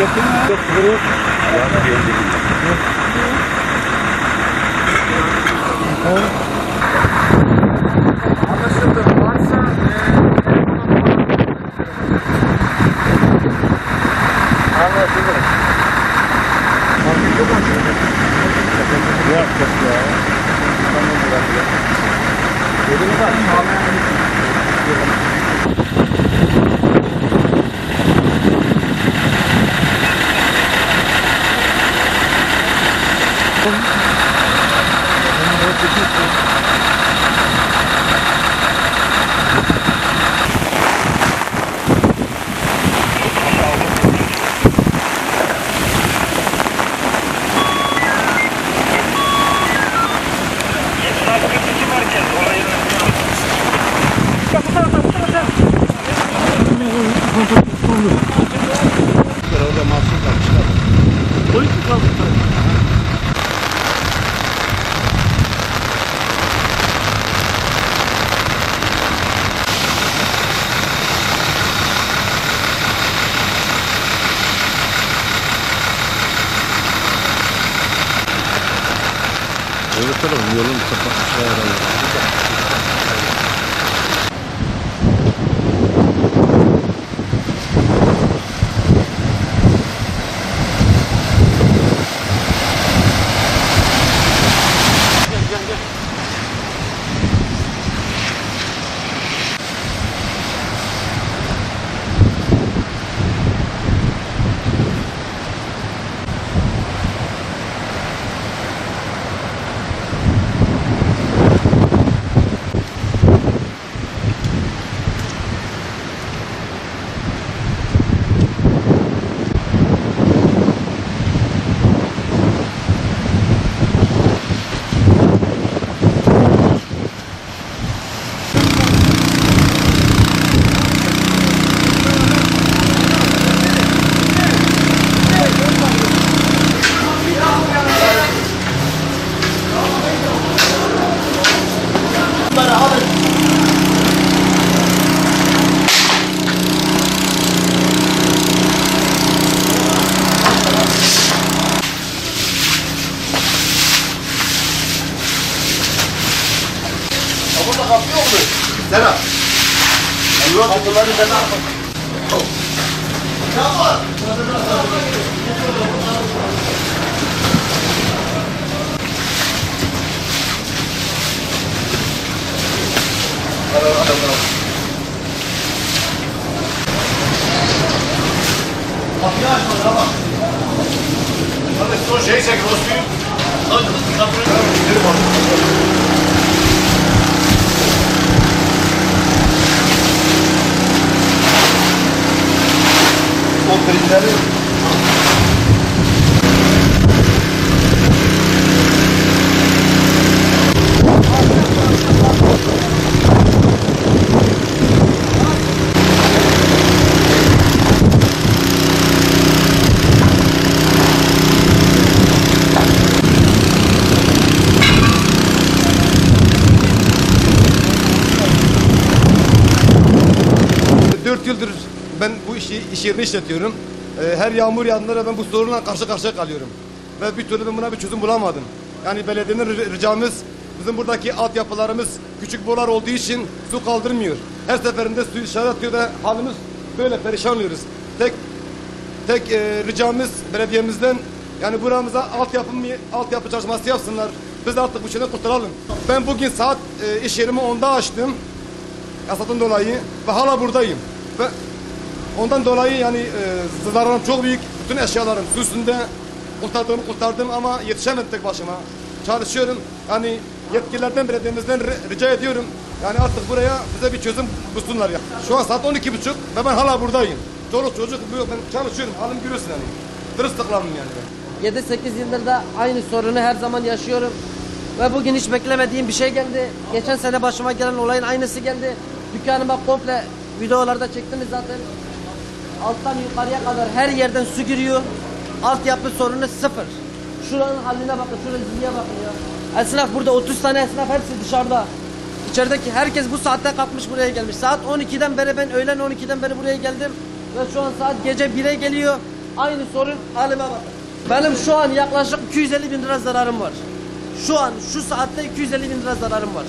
Çekin mi? Yok, bunu... Yok, Öbür tarafın yolunu kapatmışlar Kapıları ben. Ne var? Kapıyı açmadı ama. Hadi son şey çek, o suyu. Kapıyı. Gidelim O prizleri Dört yıldır ben bu işi, iş yerini işletiyorum. Ee, her yağmur yağdığında ben bu sorunla karşı karşıya kalıyorum. Ve bir türlü ben buna bir çözüm bulamadım. Yani belediyenin ri- ricamız bizim buradaki altyapılarımız küçük borular olduğu için su kaldırmıyor. Her seferinde su dışarı atıyor ve halimiz böyle perişan oluyoruz. Tek tek e, ricamız belediyemizden yani buramıza altyapı altyapı çalışması yapsınlar. Biz artık bu şeyden kurtulalım. Ben bugün saat e, iş yerimi 10'da açtım yasaktan dolayı ve hala buradayım. Ve ondan dolayı yani e, zararım çok büyük. Bütün eşyalarım üstünde kurtardım kurtardım ama yetişemedim tek başıma. Çalışıyorum. Yani yetkililerden belediyemizden ri- rica ediyorum. Yani artık buraya bize bir çözüm bulsunlar ya. Şu an saat 12 buçuk ve ben hala buradayım. Çoluk çocuk ben çalışıyorum. Halim görüyorsun yani. Dırıstıklarım yani ben. 7-8 yıldır da aynı sorunu her zaman yaşıyorum. Ve bugün hiç beklemediğim bir şey geldi. Geçen sene başıma gelen olayın aynısı geldi. Dükkanıma komple videolarda çektiniz zaten. Alttan yukarıya kadar her yerden su giriyor. Altyapı sorunu sıfır. Şuranın haline bakın, şuraya zilliye bakın ya. Esnaf burada 30 tane esnaf hepsi dışarıda. İçerideki herkes bu saatte kalkmış buraya gelmiş. Saat 12'den beri ben öğlen 12'den beri buraya geldim. Ve şu an saat gece 1'e geliyor. Aynı sorun halime bakın. Benim şu an yaklaşık 250 bin lira zararım var. Şu an şu saatte 250 bin lira zararım var.